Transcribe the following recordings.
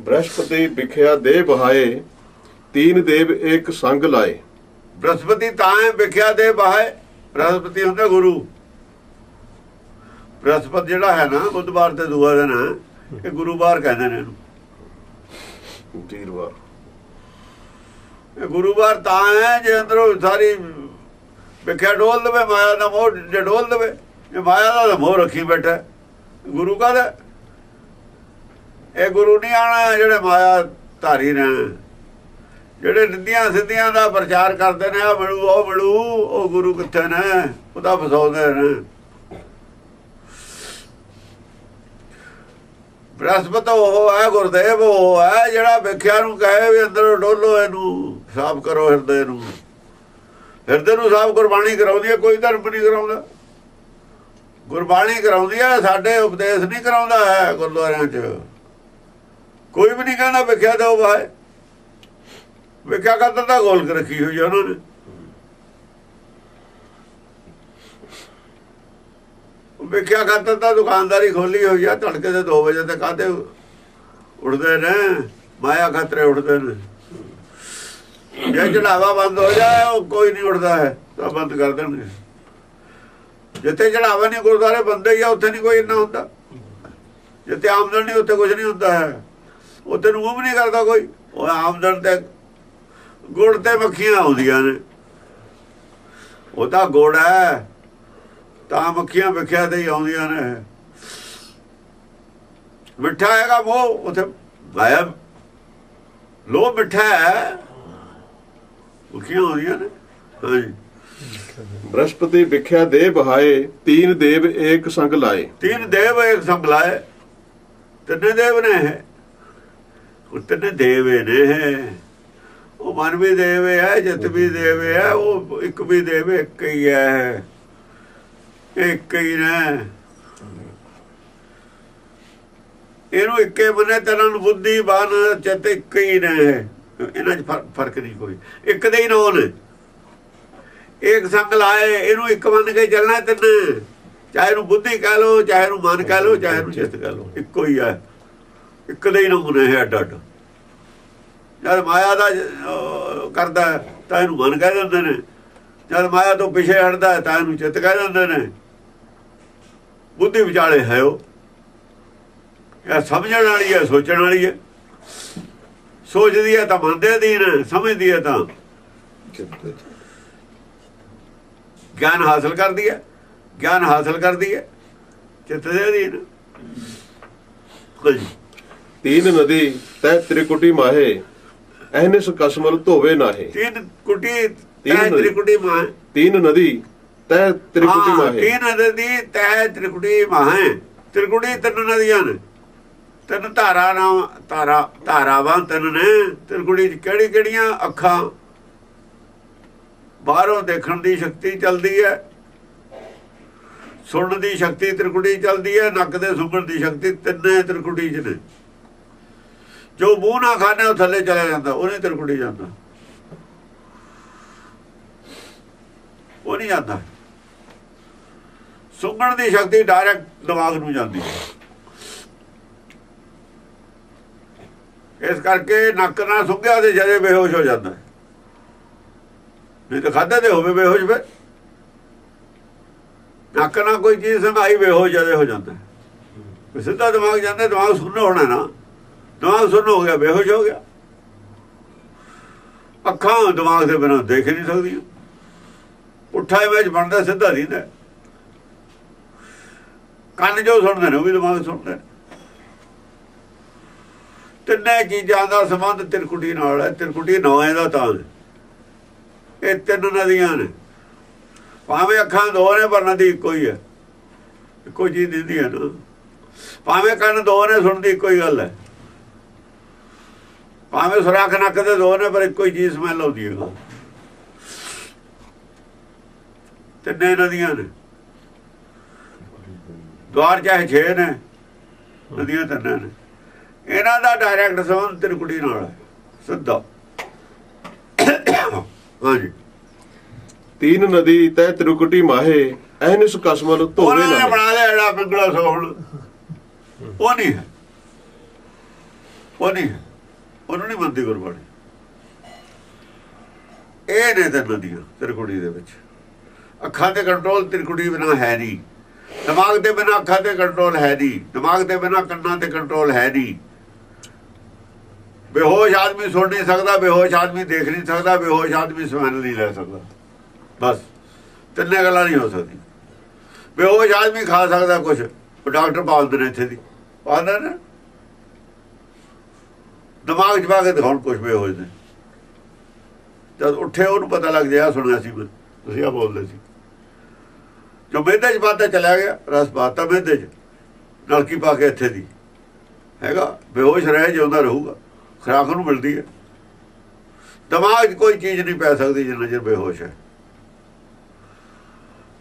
ਬ੍ਰਹਸਪਤੀ ਵਿਖਿਆ ਦੇ ਬਹਾਏ ਤੀਨ ਦੇਵ ਇੱਕ ਸੰਗ ਲਾਏ। ਬ੍ਰਹਸਪਤੀ ਤਾਂ ਹੈ ਵਿਖਿਆ ਦੇ ਬਾਹੇ ਬ੍ਰਹਸਪਤੀ ਹੁੰਦਾ ਗੁਰੂ। ਬ੍ਰਹਸਪਤ ਜਿਹੜਾ ਹੈ ਨਾ ਬੁੱਧਵਾਰ ਤੇ ਦੂਆ ਦਿਨ ਇਹ ਗੁਰੂਵਾਰ ਕਹਿੰਦੇ ਨੇ ਇਹਨੂੰ। ਵੀਰਵਾਰ ਇਹ ਗੁਰੂਵਾਰ ਤਾਂ ਹੈ ਜੇ ਅੰਦਰੋਂ ਸਾਰੀ ਵਿਖਿਆ ਡੋਲ ਦੇਵੇ ਮਾਇਆ ਦਾ ਮੋਹ ਜੇ ਡੋਲ ਦੇਵੇ ਜੇ ਮਾਇਆ ਦਾ ਮੋਹ ਰੱਖੀ ਬੈਠਾ। ਗੁਰੂ ਕਾਹਦਾ? ਇਹ ਗੁਰੂ ਨਹੀਂ ਆਣਾ, ਜਿਹੜੇ ਮਾਇਆ ਧਾਰੀ ਨੇ। ਜਿਹੜੇ ਨਿੱਧੀਆਂ ਸਿੱਧੀਆਂ ਦਾ ਪ੍ਰਚਾਰ ਕਰਦੇ ਨੇ ਆ ਮਿਲੂ, ਉਹ ਮਿਲੂ, ਉਹ ਗੁਰੂ ਕਿੱਥੇ ਨੇ? ਉਹਦਾ ਫਸਾਉਂਦੇ ਨੇ। ਬ੍ਰਹਸਪਤ ਉਹ ਹੈ, ਗੁਰਦੇਵ ਉਹ ਹੈ, ਜਿਹੜਾ ਵਿਖਿਆ ਨੂੰ ਕਹੇ ਵੀ ਅੰਦਰੋਂ ਡੋਲੋ ਇਹਨੂੰ, ਸਾਫ਼ ਕਰੋ ਹਿਰਦੇ ਨੂੰ। ਹਿਰਦੇ ਨੂੰ ਸਾਫ਼ ਗੁਰਬਾਣੀ ਕਰਾਉਂਦੀ ਹੈ, ਕੋਈ ਧਰਮ ਨਹੀਂ ਕਰਾਉਂਦਾ। ਗੁਰਬਾਣੀ ਕਰਾਉਂਦੀ ਹੈ, ਸਾਡੇ ਉਪਦੇਸ਼ ਨਹੀਂ ਕਰਾਉਂਦਾ ਹੈ ਗੁਰਦੁਆਰਿਆਂ 'ਚ। ਕੋਈ ਵੀ ਨਹੀਂ ਕਹਿੰਦਾ ਵਿਖਿਆ ਦਿਓ ਬਾਏ ਵਿਖਿਆ ਕਰਤਾ ਤਾਂ ਗੋਲ ਕੇ ਰੱਖੀ ਹੋਈ ਹੈ ਉਹਨਾਂ ਨੇ। ਵਿਖਿਆ ਖਾਤਰ ਤਾਂ ਦੁਕਾਨਦਾਰੀ ਖੋਲੀ ਹੋਈ ਆ, ਤੜਕੇ ਦੇ 2 ਵਜੇ ਤੱਕ ਆਦੇ ਉੱਠਦੇ ਨੇ, ਮਾਇਆ ਖਤਰੇ ਉੱਠਦੇ ਨੇ। ਜੇ ਚੜਾਵਾ ਬੰਦ ਹੋ ਜਾਏ, ਉਹ ਕੋਈ ਨਹੀਂ ਉੱਠਦਾ ਹੈ, ਤਾਂ ਬੰਦ ਕਰ ਦੇਣਗੇ। ਜਿੱਥੇ ਚੜਾਵਾ ਨਹੀਂ ਗੁਰਦਾਰੇ ਬੰਦੇ ਹੀ ਆ, ਉੱਥੇ ਨਹੀਂ ਕੋਈ ਇੰਨਾ ਹੁੰਦਾ। ਜਿੱਥੇ ਆਮਦਨ ਨਹੀਂ, ਉੱਥੇ ਕੁਝ ਨਹੀਂ ਹੁੰਦਾ ਹੈ। ਉੱਥੇ ਨੂੰ ਮੂੰਹ ਨਹੀਂ ਕਰਦਾ ਕੋਈ। ਉਹ ਆਮਦਨ ਤੇ ਗੁੜ ਤੇ ਮੱਖੀਆਂ ਆਉਂਦੀਆਂ ਨੇ। ਉਹ ਤਾਂ ਗੁੜ ਹੈ। ਤਾਂ ਮੱਖੀਆਂ ਵਿਖਿਆ ਤੇ ਹੀ ਆਉਂਦੀਆਂ ਨੇ। ਮਿੱਠਾ ਹੈਗਾ ਉਹ ਉਥੇ ਮਾਇਆ ਲੋ ਮਿੱਠਾ ਹੈ। ਮੱਖੀਆਂ ਆਉਂਦੀਆਂ ਨੇ। ਹਾਂਜੀ। ਬ੍ਰਹਸਪਤੀ ਵਿਖਿਆ ਦੇ ਬਹਾਏ ਤੀਨ ਦੇਵ ਇੱਕ ਸੰਗ ਲਾਏ। ਤਿੰਨ ਦੇਵ ਇੱਕ ਸੰਭਲਾਏ ਤਿੰਨੇ ਦੇਵ ਨੇ ਇਹ। ਦੇਵੇ ਤਿੰਨੇ ਦੇਵ ਨੇ। ਉਹ ਮਨ ਵੀ ਦੇਵੇ ਹੈ, ਜਿਤ ਵੀ ਦੇਵੇ ਹੈ, ਉਹ ਇੱਕ ਵੀ ਦੇਵੇ, ਇੱਕ ਹੀ ਹੈ। ਇੱਕ ਹੀ ਨੇ। ਇਹਨੂੰ ਇੱਕੇ ਬਨੇ ਤਨਾਂ ਨੂੰ ਬੁੱਧੀ ਬਾਨ ਚਿਤ ਇੱਕ ਹੀ ਨੇ। ਇਹਨਾਂ 'ਚ ਫਰ- ਫ਼ਰਕ ਨਹੀਂ ਕੋਈ। ਇੱਕ ਦੇ ਹੀ ਨੋ ਇੱਕ ਸੰਗ ਲਾਏ, ਇਹਨੂੰ ਇੱਕ ਮੰਨ ਕੇ ਚੱਲਣਾ ਤਿੰਨ। ਚਾਹੇ ਇਹਨੂੰ ਬੁੱਧੀ ਕਹਿ ਲੋ ਚਾਹੇ ਇਹਨੂੰ ਮਨ ਕਹਿ ਲੋ ਚਾਹੇ ਇਹਨੂੰ ਚਿੱਤ ਕਹਿ ਲੋ ਇੱਕੋ ਹੀ ਹੈ। ਇੱਕ ਦੇ ਹੀ ਨਮੂਨੇ ਹੈ ਅੱਡ ਅੱਡ। ਜਦ ਮਾਇਆ ਦਾ ਕਰਦਾ ਤਾਂ ਇਹਨੂੰ ਮਨ ਕਹਿ ਦਿੰਦੇ ਨੇ। ਜਦ ਮਾਇਆ ਤੋਂ ਪਿੱਛੇ ਹਟਦਾ ਤਾਂ ਇਹਨੂੰ ਚਿੱਤ ਕਹਿ ਦਿੰਦੇ ਨੇ। ਬੁੱਧੀ ਵਿਚਾਲੇ ਹੈ ਉਹ। ਇਹ ਸਮਝਣ ਵਾਲੀ ਹੈ, ਸੋਚਣ ਵਾਲੀ ਹੈ। ਸੋਚਦੀ ਹੈ ਤਾਂ ਮੰਨਦੇ ਦੇ ਅਧੀਨ ਹੈ ਸਮਝਦੀ ਹੈ ਤਾਂ। ਗਿਆਨ ਹਾਸਲ ਕਰਦੀ ਹੈ, ਗਿਆਨ ਹਾਸਲ ਕਰਦੀ ਹੈ। ਚਿੱਤ ਦੇ ਅਧੀਨ। ਹਾਂਜੀ। ਤੀਨ ਨਦੀ ਤੈ ਤ੍ਰਿਕੁਟੀ ਮਾਹੇ ਐਨਿਸ ਕਸਮਲ ਧੋਵੇ ਨਾਹੇ। ਤਿੰਨ ਕੁਟੀ ਤਿੰਨ ਤੈ। ਤ੍ਰਿਕੁਟੀ ਮਾਂ ਤੀਨ ਨਦੀ ਤੈ ਤ੍ਰਿਕੁਟੀ ਹਾਂ, ਮਾਹੇ। ਤਿੰਨ ਨਦੀ ਤੈ ਤ੍ਰਿਕੁਟੀ ਮਾਂ ਤ੍ਰਿਕੁਟੀ ਤਿੰਨ ਨਦੀਆਂ ਨੇ। ਤਿੰਨ ਧਾਰਾ ਨਾਮ ਧਾਰਾ ਧਾਰਾਵਾਂ ਤਿੰਨ ਨੇ। ਤ੍ਰਿਕੁਟੀ ਚ ਕਿਹੜੀ ਕਿਹੜੀਆਂ ਅੱਖਾਂ? ਬਾਹਰੋਂ ਦੇਖਣ ਦੀ ਸ਼ਕਤੀ ਚੱਲਦੀ ਹੈ। ਸੁਣਨ ਦੀ ਸ਼ਕਤੀ ਤ੍ਰਿਕੁਟੀ ਚੱਲਦੀ ਹੈ। ਨੱਕ ਦੇ ਸੁਣਨ ਦੀ ਸ਼ਕਤੀ ਤਿੰਨੇ ਤ੍ਰਿਕੁਟੀ ਚ ਨੇ। ਜੋ ਮੂੰਹ ਨਾ ਖਾਣੇ ਉਹ ਥੱਲੇ ਚਲਾ ਜਾਂਦਾ ਉਹਨੇ ਤ੍ਰਿਕੁਟੀ ਜਾਂਦਾ। ਉਹ ਨਹੀਂ ਜਾਂਦਾ। ਸੁਣਨ ਦੀ ਸ਼ਕਤੀ ਡਾਇਰੈਕਟ ਦਿਮਾਗ ਨੂੰ ਜਾਂਦੀ ਇਸ ਕਰਕੇ ਨੱਕ ਨਾਲ ਸੁੰਘਿਆ ਤੇ ਜਦੇ ਬੇਹੋਸ਼ ਹੋ ਜਾਂਦਾ। ਨਹੀਂ ਤਾਂ ਖਾਦੇ ਤੇ ਹੋਵੇ ਬੇਹੋਸ਼ ਫਿਰ। ਨੱਕ ਨਾਲ ਕੋਈ ਚੀਜ਼ ਸੰਭਾਈ ਬੇਹੋਸ਼ ਜਦੇ ਹੋ ਜਾਂਦਾ। ਸਿੱਧਾ ਦਿਮਾਗ ਜਾਂਦਾ, ਦਿਮਾਗ ਸੁਣਨ ਹੋਣਾ ਨਾ। ਦਿਮਾਗ ਸੁਣ ਹੋ ਗਿਆ, ਬੇਹੋਸ਼ ਹੋ ਗਿਆ। ਅੱਖਾਂ ਦਿਮਾਗ ਦੇ ਬਿਨਾਂ ਦੇਖ ਨਹੀਂ ਸਕਦੀਆਂ। ਪੁੱਠਾ ਇਮੇਜ ਬਣਦਾ, ਸਿੱਧਾ ਦਿੰਦਾ ਕੰਨ ਜੋ ਸੁਣਦੇ ਨੇ, ਉਹ ਵੀ ਦਿਮਾਗ ਸੁਣਦੇ ਨੇ। ਤਿੰਨੇ ਚੀਜ਼ਾਂ ਦਾ ਸੰਬੰਧ ਤਿਰਕੁਟੀ ਨਾਲ ਹੈ। ਤਿਰਕੁਟੀ ਨੌਂ ਦਾ ਤਾਂ ਇਹ ਤਿੰਨ ਨਦੀਆਂ ਨੇ। ਭਾਵੇਂ ਅੱਖਾਂ ਦੋ ਨੇ, ਪਰ ਨਦੀ ਇੱਕੋ ਹੀ ਹੈ। ਇੱਕੋ ਚੀਜ਼ ਦਿੰਦੀ ਹੈ ਨਾ। ਭਾਵੇਂ ਕੰਨ ਦੋ ਨੇ ਸੁਣਦੀ ਇੱਕੋ ਹੀ ਗੱਲ ਹੈ। ਭਾਵੇਂ ਸੁਰਾਖ ਨੱਕ ਦੇ ਦੋ ਨੇ ਪਰ ਇੱਕੋ ਹੀ ਚੀਜ਼ ਸਮੈਲ ਆਉਂਦੀ ਹੈ। ਤਿੰਨੇ ਨਦੀਆਂ ਨੇ। ਦਵਾਰ ਚਾਹੇ 6 ਨੇ ਨਦੀਆਂ ਤਿੰਨਾਂ ਨੇ। ਇਹਨਾਂ ਦਾ ਡਾਇਰੈਕਟ ਸੰਬੰਧ ਤਿਰਕੁੜੀ ਨਾਲ ਹੈ ਸਿੱਧਾ। ਹਾਂਜੀ। ਤੀਨ ਨਦੀ ਤੈ ਤ੍ਰਿਕੁਟੀ ਮਾਹੇ ਐਨਿਸ ਕਸਮਲ ਧੋਵੇ ਨੇ ਬਣਾ ਲਿਆ ਜਿਹੜਾ ਪਿੰਗਲਾ ਸੋਹਣ ਉਹ ਨਹੀਂ ਹੈ। ਉਹ ਨਹੀਂ। ਉਹਨੂੰ ਨਹੀਂ ਮੰਨਦੀ ਗੁਰਬਾਣੀ। ਇਹ ਨੇ ਤੇ ਨਦੀਆਂ ਤਿਰਕੁੜੀ ਦੇ ਵਿੱਚ। ਅੱਖਾਂ ਤੇ ਕੰਟਰੋਲ ਤਿਰਕੁੜੀ ਬਿਨਾ ਹੈ ਨਹੀਂ। ਦਿਮਾਗ ਦੇ ਬਿਨਾ ਅੱਖਾਂ ਤੇ ਕੰਟਰੋਲ ਹੈ ਨਹੀਂ। ਦਿਮਾਗ ਦੇ ਬਿਨਾ ਕੰਨਾਂ ਤੇ ਕੰਟਰੋਲ ਹੈ ਨਹੀਂ। ਬੇਹੋਸ਼ ਆਦਮੀ ਸੁਣ ਨਹੀਂ ਸਕਦਾ, ਬੇਹੋਸ਼ ਆਦਮੀ ਦੇਖ ਨਹੀਂ ਸਕਦਾ, ਬੇਹੋਸ਼ ਆਦਮੀ ਸਮਝ ਨਹੀਂ ਲੈ ਸਕਦਾ। ਬਸ, ਤਿੰਨੇ ਗੱਲਾਂ ਨਹੀਂ ਹੋ ਸਕਦੀ ਬੇਹੋਸ਼ ਆਦਮੀ ਖਾ ਸਕਦਾ ਕੁਝ ਉਹ ਡਾਕਟਰ ਪਾਉਂਦੇ ਨੇ ਇੱਥੇ ਦੀ। ਪਾਉਂਦੇ ਨੇ? ਦਿਮਾਗ 'ਚ ਪਾ ਕੇ ਦਿਖਾਉਣ ਕੁਝ ਬੇਹੋਸ਼ ਨੇ ਜਦ ਉੱਠੇ ਉਹਨੂੰ ਪਤਾ ਲੱਗ ਗਿਆ ਸੁਣਿਆ ਸੀ ਤੁਸੀਂ ਆ ਬੋਲਦੇ ਸੀ। ਜੋ ਮੇਦੇ 'ਚ ਬਾਤਾਂ ਚਲਾ ਗਿਆ ਰਸ ਬਾਤਾਂ ਮੇਦੇ 'ਚ। ਨਲਕੀ ਪਾ ਕੇ ਇੱਥੇ ਦੀ। ਹੈਗਾ ਬੇਹੋਸ਼ ਰਹਿ ਜਿਉਂਦਾ ਰਹੂਗਾ। ਖੁਰਾਕ ਨੂੰ ਮਿਲਦੀ ਹੈ। ਦਿਮਾਗ 'ਚ ਕੋਈ ਚੀਜ਼ ਨਹੀਂ ਪੈ ਸਕਦੀ ਜਿੰਨਾ ਚਿਰ ਬੇਹੋਸ਼ ਹੈ।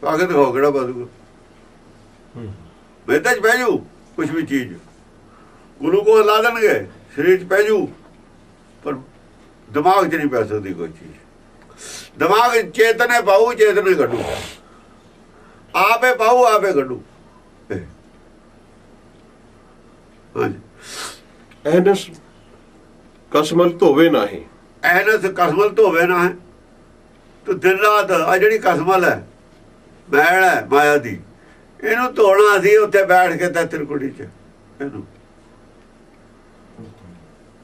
ਪਾ ਕੇ ਦਿਖਾਓ ਕਿਹੜਾ ਬਾਦੂਗਾ ਮੇਦੇ 'ਚ ਪੈ ਜੂ ਕੁਝ ਵੀ ਚੀਜ਼। ਗਲੂਕੋਜ਼ ਲਾ ਦੇਣਗੇ। ਸਰੀਰ 'ਚ ਪੈ ਜੂ ਪਰ ਦਿਮਾਗ 'ਚ ਨਹੀਂ ਪੈ ਸਕਦੀ ਕੋਈ ਚੀਜ਼। ਦਿਮਾਗ ਚੇਤਨੇ ਪਾਉ ਚੇਤਨੇ ਕੱਢੂ। ਆਪੇ ਪਾਉ ਆਪੇ ਕੱਢੂ। ਐਨਸ ਕਸਮਲ ਧੋਵੇ ਨਾਹੀ। ਐਨਸ ਕਸਮਲ ਧੋਵੇ ਨਾ ਹੈ ਤੇ ਦਿਨ ਰਾਤ ਆ ਜਿਹੜੀ ਕਸਮਲ ਹੈ ਮੈਲ ਹੈ ਮਾਇਆ ਦੀ ਇਹਨੂੰ ਧੋਣਾ ਸੀ ਉੱਥੇ ਬੈਠ ਕੇ ਤਾਂ ਤਿਰਕੁੜੀ 'ਚ। ਇਹਨੂੰ।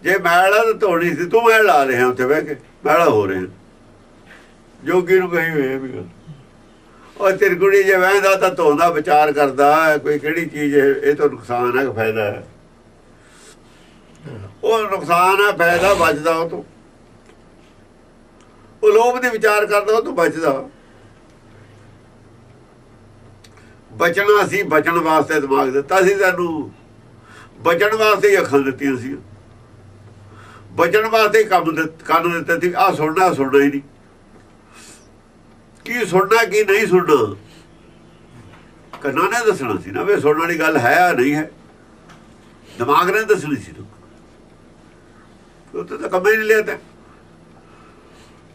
ਜੇ ਮੈਲ ਆ ਤਾਂ ਧੋਣੀ ਸੀ, ਤੂੰ ਮੈਲ ਲਾ ਰਿਹਾ ਉੱਥੇ ਬਹਿ ਕੇ, ਮੈਲਾ ਹੋ ਰਿਹਾ। ਜੋਗੀ ਨੂੰ ਕਹੀ ਹੋਈ ਵੀ ਗੱਲ। ਉਹ ਤਿਰਕੁੜੀ ਜੇ ਵਹਿੰਦਾ ਤਾਂ ਧੋਂਦਾ, ਵਿਚਾਰ ਕਰਦਾ, ਕੋਈ ਕਿਹੜੀ ਚੀਜ਼ ਇਹ ਤੋਂ ਨੁਕਸਾਨ ਹੈ ਫਾਇਦਾ ਹੈ? ਉਹ ਨੁਕਸਾਨ ਹੈ, ਫਾਇਦਾ ਬਚਦਾ ਉਹ ਤੋਂ। ਉਹ ਲੋਭ ਦੇ ਵਿਚਾਰ ਕਰਦਾ, ਉਹ ਤੋਂ ਬਚਦਾ। ਬਚਣਾ ਸੀ, ਬਚਣ ਵਾਸਤੇ ਦਿਮਾਗ ਦਿੱਤਾ ਸੀ ਸਾਨੂੰ ਬਚਣ ਵਾਸਤੇ ਹੀ ਅੱਖਾਂ ਦਿੱਤੀਆਂ ਸੀ। ਬਚਣ ਵਾਸਤੇ ਹੀ ਕੰਮ ਦਿੱਤ- ਦਿੱਤੇ ਸੀ ਆ ਸੁਣਨਾ ਸੁਣਨਾ ਹੀ ਨਹੀਂ। ਕੀ ਸੁਣਨਾ, ਕੀ ਨਹੀਂ ਸੁਣਨਾ? ਕੰਨਾਂ ਨੇ ਦੱਸਣਾ ਸੀ ਨਾ ਵੀ ਸੁਣਨ ਵਾਲੀ ਗੱਲ ਹੈ ਆ ਨਹੀਂ ਹੈ। ਦਿਮਾਗ ਨੇ ਦੱਸਣੀ ਸੀ ਤੂੰ। ਉਹ ਤਾਂ ਕੰਮੇ ਨਹੀਂ ਲਿਆ ਤਾਂ।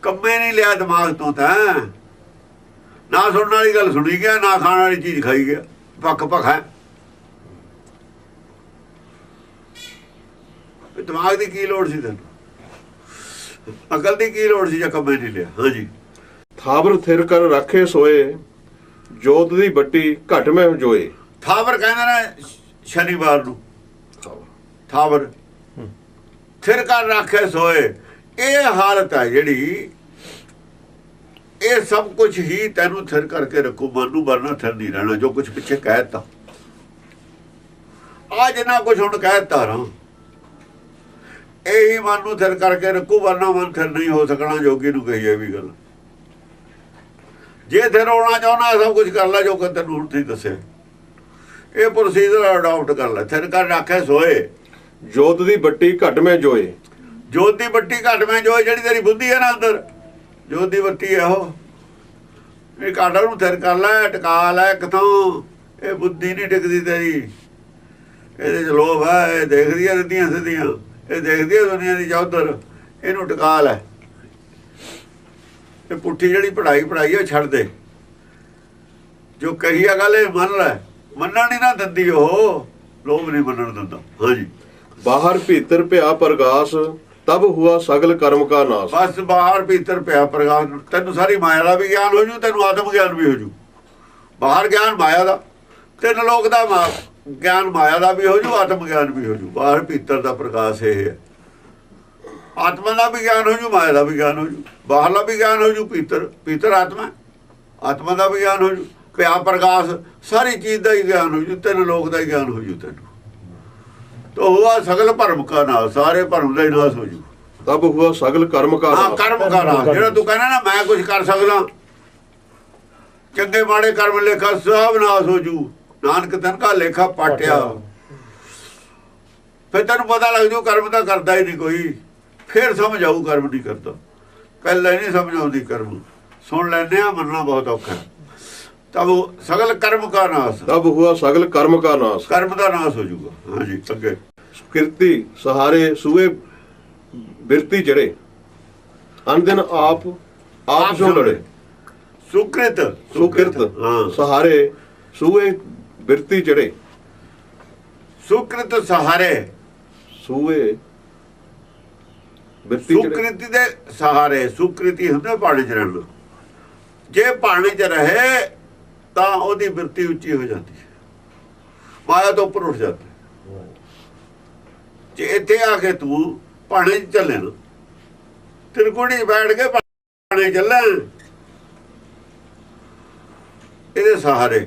ਕੰਮੇ ਨਹੀਂ ਲਿਆ ਦਿਮਾਗ ਤੋਂ ਤਾਂ। ਨਾ ਸੁਣਨ ਵਾਲੀ ਗੱਲ ਸੁਣੀ ਗਿਆ, ਨਾ ਖਾਣ ਵਾਲੀ ਚੀਜ਼ ਖਾਈ ਗਿਆ। ਪੱਕ ਪਖਾ ਦਿਮਾਗ ਦੀ ਕੀ ਲੋੜ ਸੀ ਤੈਨੂੰ? ਅਕਲ ਦੀ ਕੀ ਲੋੜ ਸੀ ਜੇ ਕੰਮੇ ਨਹੀਂ ਲਿਆ? ਹਾਂਜੀ ਥਾਵਰ ਥਿਰ ਕਰ ਰੱਖੇ ਸੋਏ ਜੋਤ ਦੀ ਬੱਟੀ ਘਟ ਮੈਂ ਜੋਏ। ਥਾਵਰ ਕਹਿੰਦੇ ਨੇ ਸ਼ਨੀਵਾਰ ਨੂੰ। ਥਾਵਰ। ਥਿਰ ਕਰ ਰੱਖੇ ਸੋਏ। ਇਹ ਹਾਲਤ ਹੈ ਜਿਹੜੀ ਇਹ ਸਭ ਕੁਝ ਹੀ ਤੈਨੂੰ ਥਿਰ ਕਰਕੇ ਰੱਖੂ। ਮਨ ਨੂੰ ਵਰਨਾ ਥਿਰ ਨਹੀਂ ਰਹਿਣਾ ਜੋ ਕੁਝ ਪਿੱਛੇ ਕਹਿਤਾ ਆ ਜਿੰਨਾ ਕੁਝ ਹੁਣ ਕਹਿਤਾ ਰਾਂ ਇਹੀ ਮਨ ਨੂੰ ਥਿਰ ਕਰਕੇ ਰੱਖੂ ਵਰਨਾ ਮਨ ਥਿਰ ਨਹੀਂ ਹੋ ਸਕਣਾ ਜੋਗੀ ਨੂੰ ਕਹੀਏ ਵੀ ਗੱਲ। ਜੇ ਥਿਰ ਹੋਣਾ ਚਾਹੁੰਦਾ ਸਭ ਕੁਝ ਕਰ ਲੈ ਜੋ ਕਿ ਤੈਨੂੰ ਹੁਣ ਤੁਸੀਂ ਦੱਸਿਆ। ਇਹ ਪ੍ਰੋਸੀਜਰ ਅਡਾਪਟ ਕਰ ਲੈ ਥਿਰ ਕਰ ਰੱਖੇ ਸੋਏ। ਜੋਤ ਦੀ ਬੱਟੀ ਘਟ ਮੈਂ ਜੋਏ। ਜੋਤ ਦੀ ਬੱਤੀ ਘਟਵੇਂ ਜੋ ਜਿਹੜੀ ਤੇਰੀ ਬੁੱਧੀ ਹੈ ਨਾ ਅੰਦਰ। ਜੋਤ ਦੀ ਬੱਤੀ ਹੈ ਉਹ। ਇਹ ਕਾਟਾ ਨੂੰ ਥਿਰ ਕਰ ਲੈ ਟਕਾ ਲੈ ਕਿਥੋਂ ਇਹ ਬੁੱਧੀ ਨਹੀਂ ਟਿਕਦੀ ਤੇਰੀ। ਇਹਦੇ ਚ ਲੋਭ ਹੈ ਇਹ ਦੇਖਦੀ ਹੈ ਰਦੀਆਂ ਸਿੱਧੀਆਂ। ਇਹ ਦੇਖਦੀ ਹੈ ਦੁਨੀਆ ਦੀ ਚੌਧਰ ਇਹਨੂੰ ਟਕਾ ਲੈ। ਇਹ ਪੁੱਠੀ ਜਿਹੜੀ ਪੜਾਈ ਪੜਾਈ ਉਹ ਛੱਡ ਦੇ। ਜੋ ਕਹੀ ਆ ਗੱਲ ਇਹ ਮੰਨ ਲੈ। ਮੰਨਣ ਨਹੀਂ ਨਾ ਦਿੰਦੀ ਉਹ। ਲੋਭ ਨਹੀਂ ਮੰਨਣ ਦਿੰਦਾ। ਹਾਂਜੀ। ਬਾਹਰ ਭੀਤਰ ਭਿਆ ਪ੍ਰਗਾਸ ਤਬ ਹੁਆ ਸਗਲ ਕਰਮ ਕਾ ਨਾਸ। ਬਸ ਬਾਹਰ ਭੀਤਰ ਪਿਆ ਪ੍ਰਗਾਸ। ਤੈਨੂੰ ਸਾਰੀ ਮਾਇਆ ਦਾ ਵੀ ਗਿਆਨ ਹੋ ਜੂ ਤੈਨੂੰ ਆਤਮ ਗਿਆਨ ਵੀ ਹੋ ਜੂ। ਬਾਹਰ ਗਿਆਨ ਮਾਇਆ ਦਾ। ਤਿੰਨ ਲੋਕ ਦਾ ਮਾ- ਗਿਆਨ ਮਾਇਆ ਦਾ ਵੀ ਹੋ ਜੂ ਆਤਮ ਗਿਆਨ ਵੀ ਹੋ ਜੂ। ਬਾਹਰ ਭੀਤਰ ਦਾ ਪ੍ਰਕਾਸ਼ ਇਹ ਹੈ। ਆਤਮਾ ਦਾ ਵੀ ਗਿਆਨ ਹੋ ਜੂ ਮਾਇਆ ਦਾ ਵੀ ਗਿਆਨ ਹੋ ਜੂ। ਬਾਹਰਲਾ ਵੀ ਗਿਆਨ ਹੋ ਜੂ ਭੀਤਰ ਭੀਤਰ ਆਤਮਾ ਆਤਮਾ ਦਾ ਵੀ ਗਿਆਨ ਹੋ ਜੂ। ਪਿਆ ਪ੍ਰਕਾਸ਼ ਸਾਰੀ ਚੀਜ਼ ਦਾ ਹੀ ਗਿਆਨ ਹੋ ਜੂ ਤਿੰਨ ਲੋਕ ਦਾ ਹੀ ਗਿਆਨ ਹੋ ਜੂ ਤੈਨੂੰ। ਤੋ ਹੁਆ ਸਗਲ ਭਰਮ ਕਾ ਨਾਸ ਸਾਰੇ ਭਰਮ ਦਾ ਹੀ ਨਾਸ ਹੋ ਜੂ। ਤਬ ਹੁਆ ਸਗਲ ਕਰਮ ਕਾ ਹਾਂ ਨਾਸ। ਕਰਮ ਕਰਾਂ ਜਿਹੜਾ ਤੂੰ ਕਹਿੰਦਾ ਨਾ ਮੈਂ ਕੁਝ ਕਰ ਸਕਦਾ ਚੰਗੇ ਮਾੜੇ ਕਰਮ ਲੇਖਾ ਸਭ ਨਾਸ ਹੋ ਜੂ। ਨਾਨਕ ਤਨ ਕਾ ਲੇਖਾ ਪਾਟਿਆ। ਫਿਰ ਤੈਨੂੰ ਪਤਾ ਲੱਗ ਜੂ ਕਰਮ ਤਾਂ ਕਰਦਾ ਹੀ ਨਹੀਂ ਕੋਈ। ਫਿਰ ਸਮਝ ਆਊ ਕਰਮ ਨਹੀਂ ਕਰਦਾ। ਪਹਿਲਾਂ ਹੀ ਨਹੀਂ ਸਮਝ ਆਉਂਦੀ ਕਰਮ। ਸੁਣ ਲੈਂਦੇ ਆ ਮੰਨਣਾ ਬਹੁਤ ਔਖਾ। ਤਬ ਸਗਲ ਕਰਮ ਕਾ ਨਾਸ। ਤਬ ਹੁਆ ਸਗਲ ਕਰਮ ਕਾ ਨਾਸ। ਕਰਮ ਦਾ ਨਾਸ ਹੋ ਜੂਗਾ ਹਾਂਜੀ ਅੱਗੇ। ਕਿਰਤੀ ਸਹਾਰੇ ਸੂਏ ਬਿਰਤੀ ਚੜੇ ਅਨ ਦਿਨ ਆਪ ਆਪ ਜੋ ਲੜੇ ਸੁਕ੍ਰਿਤ। ਸੁਕਿਰਤ। ਹਾਂ। ਸਹਾਰੇ ਸੂਏ ਬਿਰਤੀ ਚੜੇ। ਸੁਕ੍ਰਿਤ ਸਹਾਰੇ। ਸੂਏ। ਸੁਕ੍ਰਿਤੀ ਦੇ ਸਹਾਰੇ ਸੁਕ੍ਰਿਤੀ ਹੁੰਦਾ ਪਾਣੀ ਚ ਰਹਿਣਾ ਜੇ ਪਾਣੀ ਚ ਰਹੇ ਤਾਂ ਉਹਦੀ ਬਿਰਤੀ ਉੱਚੀ ਹੋ ਜਾਂਦੀ ਹੈ। ਮਾਇਆ ਤੋਂ ਉੱਪਰ ਉੱਠ ਜਾਂਦੀ। ਜੇ ਇੱਥੇ ਆ ਕੇ ਤੂੰ ਪਾਣੀ ਚ ਚੱਲੇ ਨਾ ਤਿਰਕੁੜੀ ਬੈਠ ਕੇ ਪਾਣੀ ਚੱਲੇ ਇਹਦੇ ਸਹਾਰੇ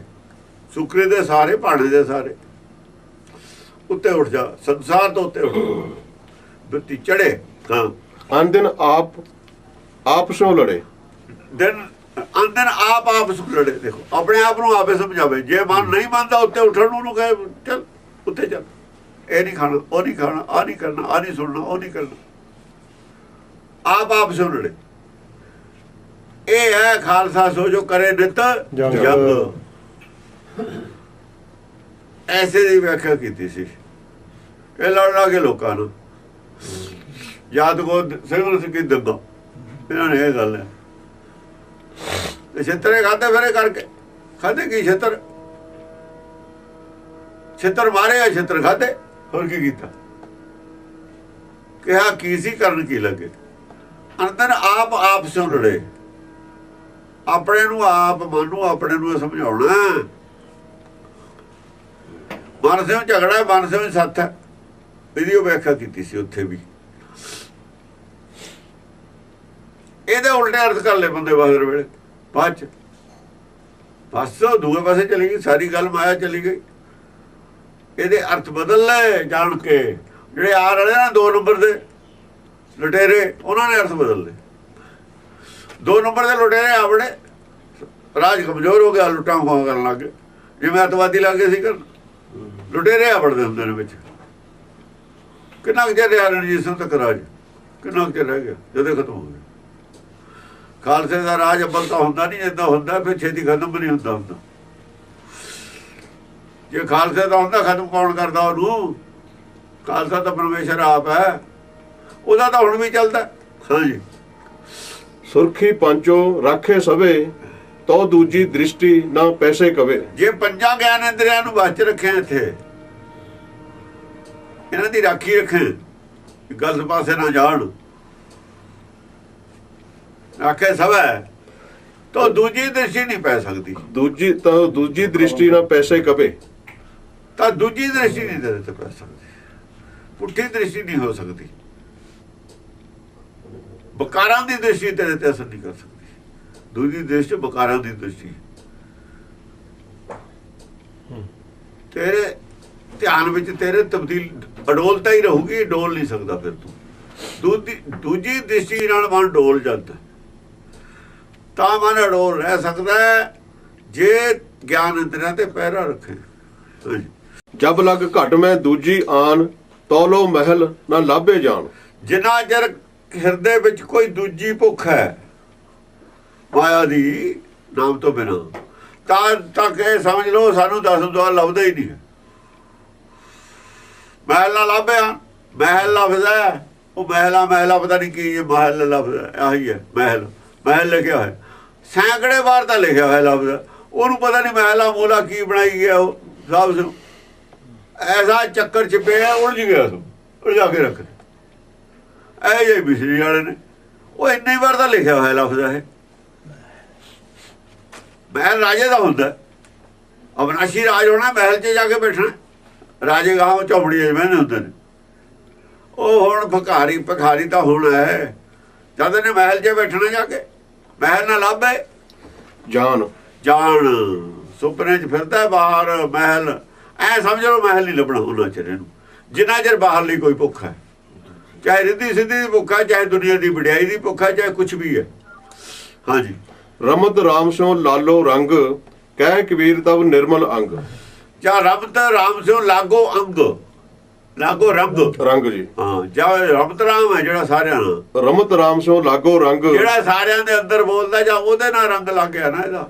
ਸੁਕਰੇ ਦੇ ਸਹਾਰੇ ਪਾਣੀ ਦੇ ਸਹਾਰੇ ਉੱਤੇ ਉੱਠ ਜਾ ਸੰਸਾਰ ਤੋਂ ਉੱਤੇ ਉੱਠ ਬਿਰਤੀ ਚੜੇ ਹਾਂ। ਅਨ ਦਿਨ ਆਪ ਆਪਸੋਂ ਲੜੇ। ਦਿਨ ਅੰਦਰ ਆਪ ਆਪ ਸੁਲੜੇ ਦੇਖੋ। ਆਪਣੇ ਆਪ ਨੂੰ ਆਪੇ ਸਮਝਾਵੇ। ਜੇ ਮਨ ਨਹੀਂ ਮੰਨਦਾ ਉੱਤੇ ਉੱਠਣ ਨੂੰ ਉਹਨੂੰ ਕਹੇ ਚੱਲ ਉੱਤੇ ਚੱਲ। ਇਹ ਨਹੀਂ ਖਾਣਾ ਉਹ ਨਹੀਂ ਖਾਣਾ ਆ ਨਹੀਂ ਕਰਨਾ ਆ ਨਹੀਂ ਸੁਣਨਾ ਉਹ ਨਹੀਂ ਕਰਨਾ। ਆਪ ਆਪ ਸੁਲੜੇ ਇਹ ਹੈ ਖਾਲਸਾ ਸੋ ਜੋ ਕਰੇ ਨਿਤ ਜਗ। ਐਸੇ ਦੀ ਵਿਆਖਿਆ ਕੀਤੀ ਸੀ ਇਹ ਲੜ ਲਾ ਕੇ ਲੋਕਾਂ ਨੂੰ। ਯਾਦ ਕੋ ਸਿਮਰਨ ਸਿੰਘ ਕੀ ਇਹਨਾਂ ਨੇ ਇਹ ਗੱਲ ਹੈ। ਤੇ ਛਿੱਤਰੇ ਖਾਦੇ ਫਿਰੇ ਕਰਕੇ। ਖਾਦੇ ਕੀ ਛਿੱਤਰ? ਛਿੱਤਰ ਮਾਰੇ ਆ, ਛਿੱਤਰ ਖਾਦੇ ਹੋਰ ਕੀ ਕੀਤਾ? ਕਿਹਾ ਕੀ ਸੀ, ਕਰਨ ਕੀ ਲੱਗੇ? ਅੰਦਰ ਆਪ ਆਪ ਸੁਣ ਲੜੇ। ਆਪਣੇ ਨੂੰ ਆਪ, ਮਨ ਨੂੰ ਆਪਣੇ ਨੂੰ ਸਮਝਾਉਣਾ ਮਨਸਿਓ ਝਗੜਾ ਹੈ, ਮਨ ਸੱਤ ਹੈ। ਇਹਦੀ ਉਹ ਵਿਆਖਿਆ ਕੀਤੀ ਸੀ ਉੱਥੇ ਵੀ। ਇਹਦੇ ਉਲਟੇ ਅਰਥ ਕਰ ਲਏ ਬੰਦੇ ਬਾਦਰ ਵੇਲੇ। ਬਾਅਦ ਚ। ਬਸ ਉਹ ਦੂਏ ਪਾਸੇ ਚਲੀ ਗਈ ਸਾਰੀ ਗੱਲ ਮਾਇਆ ਚਲੀ ਗਈ। ਇਹਦੇ ਅਰਥ ਬਦਲ ਲਏ ਜਾਣ ਕੇ। ਜਿਹੜੇ ਆ ਰਹੇ ਨਾ ਦੋ ਨੰਬਰ ਦੇ ਲੁਟੇਰੇ ਉਹਨਾਂ ਨੇ ਅਰਥ ਬਦਲ ਲਏ। ਦੋ ਨੰਬਰ ਦੇ ਲੁਟੇਰੇ ਆਪਣੇ ਰਾਜ ਕਮਜ਼ੋਰ ਹੋ ਗਿਆ ਲੁੱਟਾਂ ਖੋਹਾਂ ਕਰਨ ਲੱਗ ਗਏ। ਜਿਵੇਂ ਅਤਵਾਦੀ ਲੱਗੇ ਸੀ ਕਰਨ ਲੁਟੇਰੇ ਆਵੜਦੇ ਹੁੰਦੇ ਨੇ ਵਿੱਚ। ਕਿੰਨਾ ਕੁ ਚਿਰ ਰਣਜੀਤ ਸਿੰਘ ਤੱਕ ਰਾਜ? ਕਿੰਨਾ ਕੁ ਰਹਿ ਗਿਆ? ਜਦੋਂ ਖਤਮ ਹੋ ਗਿਆ। ਖਾਲਸੇ ਦਾ ਰਾਜ ਅੱਬਲ ਤਾਂ ਹੁੰਦਾ ਨਹੀਂ, ਜਿੱਦਾਂ ਹੁੰਦਾ, ਫਿਰ ਛੇਤੀ ਖਤਮ ਵੀ ਨਹੀਂ ਹੁੰਦਾ ਹੁੰਦਾ। ਜੇ ਖਾਲਸੇ ਦਾ ਹੁੰਦਾ, ਖਤਮ ਕੌਣ ਕਰਦਾ ਉਹਨੂੰ? ਖਾਲਸਾ ਤਾਂ ਪਰਮੇਸ਼ਰ ਆਪ ਹੈ। ਉਹਦਾ ਤਾਂ ਹੁਣ ਵੀ ਚੱਲਦਾ। ਹਾਂਜੀ। ਸੁਰਖੀ ਪੰਚੋ, ਰਾਖੇ ਸਵੇ ਤੋ ਦੂਜੀ ਦ੍ਰਿਸ਼ਟੀ ਨਾ ਪੈਸੇ ਕਵੇ। ਜੇ ਪੰਜਾਂ ਗਿਆਨ ਇੰਦਰੀਆਂ ਨੂੰ ਬਚ ਰੱਖਿਆ ਇੱਥੇ ਇਹਨਾਂ ਦੀ ਰਾਖੀ ਰੱਖੇ ਗਲਤ ਪਾਸੇ ਨਾ ਜਾਣ। ਰੱਖੇ ਸਭ ਤਾਂ ਦੂਜੀ ਦ੍ਰਿਸ਼ਟੀ ਨਹੀਂ ਪੈ ਸਕਦੀ। ਦੂਜੀ ਤਾਂ ਦੂਜੀ ਦ੍ਰਿਸ਼ਟੀ ਨਾ ਪੈਸੇ ਕਵੇ। ਤਾਂ ਦੂਜੀ ਦ੍ਰਿਸ਼ਟੀ ਨਹੀਂ ਤੇਰੇ ਤੇ ਪੈ ਸਕਦੀ। ਪੁੱਠੀ ਦ੍ਰਿਸ਼ਟੀ ਨਹੀਂ ਹੋ ਸਕਦੀ। ਬਕਾਰਾਂ ਦੀ ਦ੍ਰਿਸ਼ਟੀ ਤੇਰੇ ਤੇ ਅਸਰ ਨਹੀਂ ਕਰ ਸਕਦੀ। ਦੂਜੀ ਦ੍ਰਿਸ਼ਟੀ ਬਕਾਰਾਂ ਦੀ ਦ੍ਰਿਸ਼ਟੀ। ਤੇਰੇ ਧਿਆਨ ਵਿੱਚ ਤੇਰੇ ਤਬਦੀਲ ਅਡੋਲਤਾ ਹੀ ਰਹੂਗੀ ਡੋਲ ਨਹੀਂ ਸਕਦਾ ਫਿਰ ਤੂੰ। ਦੂਜੀ ਦੂਜੀ ਦ੍ਰਿਸ਼ਟੀ ਨਾਲ ਮਨ ਡੋਲ ਜਾਂਦਾ ਤਾਂ ਮਨ ਅਡੋਲ ਰਹਿ ਸਕਦਾ ਜੇ ਗਿਆਨ ਇੰਦਰੀਆਂ ਤੇ ਪਹਿਰਾ ਰੱਖੇ। ਜਬ ਲਗ ਘਟ ਮੈਂ ਦੂਜੀ ਆਨ ਤੋਲੋ ਮਹਿਲ ਨਾ ਲਾਭੇ ਜਾਣ। ਜਿੰਨਾ ਚਿਰ ਹਿਰਦੇ ਵਿੱਚ ਕੋਈ ਦੂਜੀ ਭੁੱਖ ਹੈ ਮਾਇਆ ਦੀ ਨਾਮ ਤੋਂ ਬਿਨਾ। ਤਾਂ ਤੱਕ ਇਹ ਸਮਝ ਲਓ, ਸਾਨੂੰ ਦਸ ਦੁਆਰ ਲੱਭਦਾ ਹੀ ਨਹੀਂ ਹੈ। ਮਹਿਲ ਨਾ ਲੱਭਿਆ, ਮਹਿਲ ਲਫ਼ਜ਼ ਹੈ। ਉਹ ਮਹਿਲਾ ਮਹਿਲਾ ਪਤਾ ਨਹੀਂ ਕੀ ਇਹ ਮਹਿਲ ਲਫ਼ਜ਼ ਹੈ, ਆਹੀ ਹੈ, ਮਹਿਲ। ਮਹਿਲ ਲਿਖਿਆ ਹੋਇਆ। ਸੈਂਕੜੇ ਵਾਰ ਤਾਂ ਲਿਖਿਆ ਹੋਇਆ ਲਫ਼ਜ਼ ਉਹਨੂੰ ਪਤਾ ਨਹੀਂ ਮਹਿਲਾ ਮੋਲਾ ਕੀ ਬਣਾਈ ਗਿਆ ਉਹ ਸਭ ਨੂੰ ਐਸਾ ਚੱਕਰ ਚ ਪਿਆ ਉਲਝ ਗਿਆ ਸੋ, ਉਲਝਾ ਕੇ ਰੱਖ ਇਹ ਜੇ ਬਿਸਰੀ ਵਾਲੇ ਨੇ। ਉਹ ਇੰਨੀ ਵਾਰ ਤਾਂ ਲਿਖਿਆ ਹੋਇਆ ਲਫ਼ਜ਼ ਹੈ। ਮਹਿਲ ਰਾਜੇ ਦਾ ਹੁੰਦਾ। ਅਵਨਾਸ਼ੀ ਰਾਜ ਹੋਣਾ ਮਹਿਲ 'ਚ ਜਾ ਕੇ ਬੈਠਣਾ। ਰਾਜੇ ਗਾਹ ਚੌਪੜੀ ਬਹਿੰਦੇ ਹੁੰਦੇ ਨੇ। ਉਹ ਹੁਣ ਭਿਖਾਰੀ ਭਿਖਾਰੀ ਤਾਂ ਹੁਣ ਹੈ। ਜਦ ਨੇ ਮਹਿਲ 'ਚ ਬੈਠਣਾ ਜਾ ਕੇ ਮਹਿਲ ਨਾ ਲੱਭੇ ਜਾਨ ਜਾਣ। ਸੁਪਨੇ 'ਚ ਫਿਰਦਾ ਬਾਹਰ ਮਹਿਲ। ਐ ਸਮਝ ਲਓ ਮਹਿਲ ਨਹੀਂ ਲੱਭਣਾ ਉਹਨਾਂ ਚਿਰ ਇਹਨੂੰ ਜਿੰਨਾ ਚਿਰ ਬਾਹਰ ਲਈ ਕੋਈ ਭੁੱਖ ਹੈ। ਚਾਹੇ ਰਿੱਧੀ ਸਿੱਧੀ ਦੀ ਭੁੱਖ ਹੈ ਚਾਹੇ ਦੁਨੀਆ ਦੀ ਵਡਿਆਈ ਦੀ ਭੁੱਖ ਹੈ ਚਾਹੇ ਕੁਝ ਵੀ ਹੈ। ਹਾਂਜੀ। ਰਮਤ ਰਾਮ ਸੋ ਲਾਲੋ ਰੰਗ ਕਹਿ ਕਬੀਰ ਤਬ ਨਿਰਮਲ ਅੰਗ। ਜਾਂ ਰਬਤ ਰਾਮ ਸਿਓ ਲਾਗੋ ਅੰਗ। ਲਾਗੋ ਰੰਗ। ਰੰਗ ਜੀ। ਹਾਂ ਜਾਂ ਰਬਤ ਰਾਮ ਹੈ ਜਿਹੜਾ ਸਾਰਿਆਂ ਨਾਲ। ਰਮਤ ਰਾਮ ਸੋ ਲਾਗੋ ਰੰਗ। ਜਿਹੜਾ ਸਾਰਿਆਂ ਦੇ ਅੰਦਰ ਬੋਲਦਾ ਜਾਂ ਉਹਦੇ ਨਾਲ ਰੰਗ ਲੱਗ ਗਿਆ ਨਾ ਇਹਦਾ।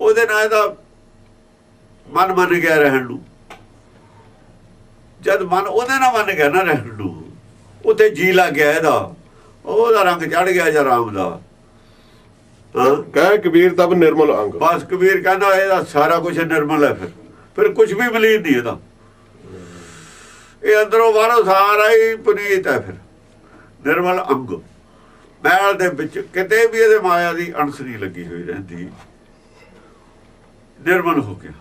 ਉਹਦੇ ਨਾਲ ਇਹਦਾ ਮਨ ਮੰਨ ਗਿਆ ਰਹਿਣ ਨੂੰ। ਜਦ ਮਨ ਉਹਦੇ ਨਾਲ ਮੰਨ ਗਿਆ ਨਾ ਰਹਿਣ ਨੂੰ ਉੱਥੇ ਜੀ ਲੱਗ ਗਿਆ ਇਹਦਾ। ਉਹਦਾ ਰੰਗ ਚੜ ਗਿਆ ਜਾਂ ਰਾਮ ਦਾ। ਕਹਿ ਕਬੀਰ ਤਬ ਨਿਰਮਲ ਅੰਗ। ਬਸ ਕਬੀਰ ਕਹਿੰਦਾ ਇਹਦਾ ਸਾਰਾ ਕੁਝ ਨਿਰਮਲ ਹੈ ਫਿਰ। ਫਿਰ ਕੁਝ ਵੀ ਮਲੀਨ ਨਹੀਂ ਇਹਦਾ। ਇਹ ਅੰਦਰੋਂ ਬਾਹਰੋਂ ਸਾਰਾ ਹੀ ਪੁਨੀਤ ਹੈ ਫਿਰ। ਨਿਰਮਲ ਅੰਗ। ਮਹਿਲ ਦੇ ਵਿੱਚ ਕਿਤੇ ਵੀ ਇਹਦੇ ਮਾਇਆ ਦੀ ਅਣਸ ਨਹੀਂ ਲੱਗੀ ਹੋਈ ਰਹਿੰਦੀ। ਨਿਰਮਲ ਹੋ ਗਿਆ।